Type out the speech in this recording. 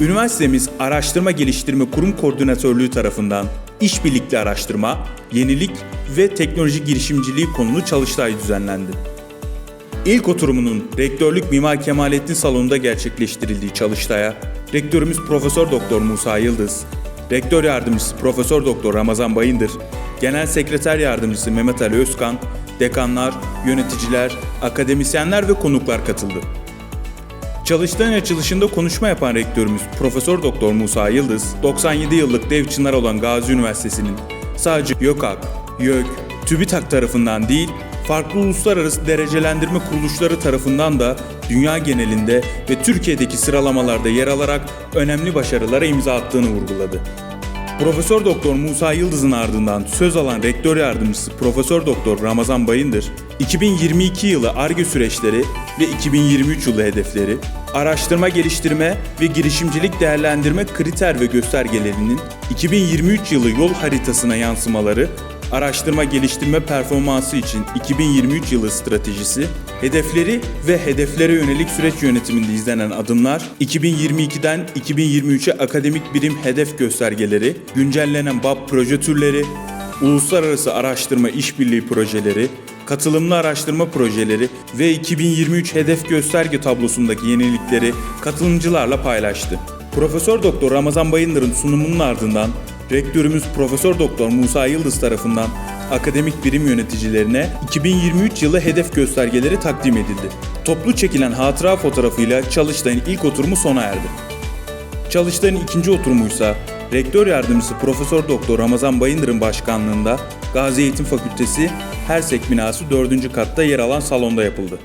Üniversitemiz Araştırma Geliştirme Kurum Koordinatörlüğü tarafından işbirlikli araştırma, yenilik ve teknoloji girişimciliği konulu çalıştay düzenlendi. İlk oturumunun Rektörlük Mimar Kemalettin Salonu'nda gerçekleştirildiği çalıştaya Rektörümüz Profesör Doktor Musa Yıldız, Rektör Yardımcısı Profesör Doktor Ramazan Bayındır, Genel Sekreter Yardımcısı Mehmet Ali Özkan, dekanlar, yöneticiler, akademisyenler ve konuklar katıldı. Çalıştayın açılışında konuşma yapan rektörümüz Profesör Doktor Musa Yıldız, 97 yıllık dev çınar olan Gazi Üniversitesi'nin sadece YÖKAK, YÖK, TÜBİTAK tarafından değil, farklı uluslararası derecelendirme kuruluşları tarafından da dünya genelinde ve Türkiye'deki sıralamalarda yer alarak önemli başarılara imza attığını vurguladı. Profesör Doktor Musa Yıldız'ın ardından söz alan rektör yardımcısı Profesör Doktor Ramazan Bayındır, 2022 yılı ARGE süreçleri ve 2023 yılı hedefleri, araştırma geliştirme ve girişimcilik değerlendirme kriter ve göstergelerinin 2023 yılı yol haritasına yansımaları, araştırma geliştirme performansı için 2023 yılı stratejisi, hedefleri ve hedeflere yönelik süreç yönetiminde izlenen adımlar, 2022'den 2023'e akademik birim hedef göstergeleri, güncellenen BAP proje türleri, uluslararası araştırma işbirliği projeleri, katılımlı araştırma projeleri ve 2023 hedef gösterge tablosundaki yenilikleri katılımcılarla paylaştı. Profesör Doktor Ramazan Bayındır'ın sunumunun ardından Rektörümüz Profesör Doktor Musa Yıldız tarafından akademik birim yöneticilerine 2023 yılı hedef göstergeleri takdim edildi. Toplu çekilen hatıra fotoğrafıyla Çalıştay'ın ilk oturumu sona erdi. Çalıştay'ın ikinci oturumuysa Rektör Yardımcısı Profesör Doktor Ramazan Bayındır'ın başkanlığında Gazi Eğitim Fakültesi Hersek binası 4. katta yer alan salonda yapıldı.